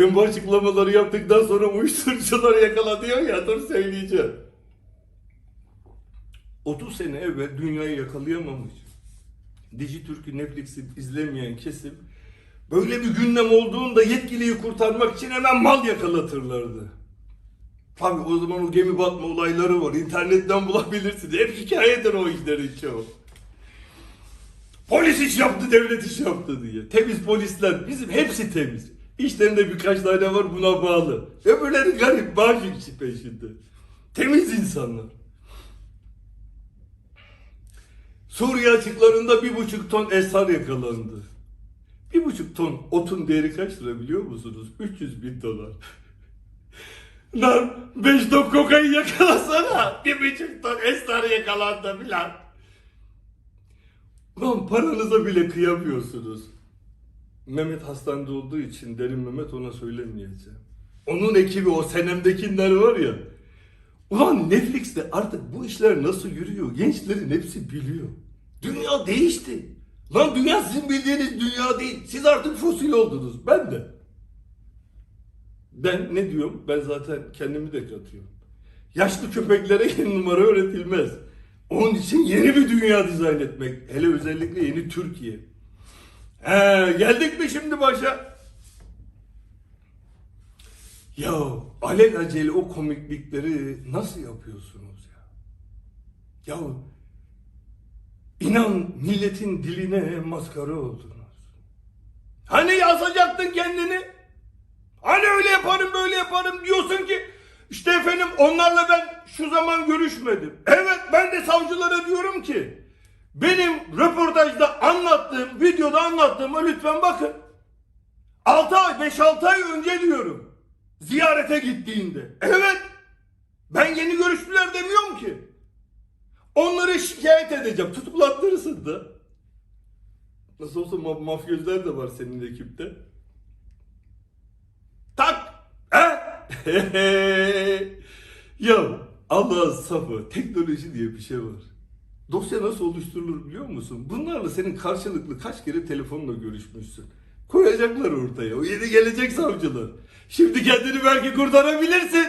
Ben bu açıklamaları yaptıktan sonra uyuşturucuları yakala diyor ya dur söyleyeceğim. 30 sene evvel dünyayı yakalayamamış. Dijitürk'ü Netflix'i izlemeyen kesim böyle bir gündem olduğunda yetkiliyi kurtarmak için hemen mal yakalatırlardı. Tabii o zaman o gemi batma olayları var. İnternetten bulabilirsiniz. Hep hikayedir o işlerin çoğu. Polis iş yaptı, devlet iş yaptı diye. Temiz polisler, bizim hepsi temiz. İşlerinde birkaç tane var buna bağlı. Öbürleri garip, bağış işi peşinde. Temiz insanlar. Suriye açıklarında bir buçuk ton esrar yakalandı. Bir buçuk ton otun değeri kaç lira biliyor musunuz? 300 bin dolar. Lan 5 ton kokain yakalasana. Bir buçuk ton esrar yakalandı filan. Lan paranıza bile kıyamıyorsunuz. Mehmet hastanede olduğu için derin Mehmet ona söylemeyeceğim. Onun ekibi o senemdekiler var ya. Ulan Netflix'te artık bu işler nasıl yürüyor? Gençlerin hepsi biliyor. Dünya değişti. Lan dünya sizin bildiğiniz dünya değil. Siz artık fosil oldunuz. Ben de. Ben ne diyorum? Ben zaten kendimi de katıyorum. Yaşlı köpeklere yeni numara öğretilmez. Onun için yeni bir dünya dizayn etmek. Hele özellikle yeni Türkiye. He, geldik mi şimdi başa? Ya alelacele o komiklikleri nasıl yapıyorsunuz ya? Ya inan milletin diline maskara oldunuz. Hani yazacaktın kendini? Hani öyle yaparım böyle yaparım diyorsun ki işte efendim onlarla ben şu zaman görüşmedim. Evet ben de savcılara diyorum ki benim röportajda anlattığım, videoda anlattığıma lütfen bakın. 6 ay, 5-6 ay önce diyorum. Ziyarete gittiğinde. Evet. Ben yeni görüştüler demiyorum ki. Onları şikayet edeceğim. Tutuklattırırsın da. Nasıl olsa ma- mafyözler de var senin ekipte. Tak! He? ya Allah'ın safı, teknoloji diye bir şey var. Dosya nasıl oluşturulur biliyor musun? Bunlarla senin karşılıklı kaç kere telefonla görüşmüşsün. Koyacaklar ortaya. O yeni gelecek savcılar. Şimdi kendini belki kurtarabilirsin.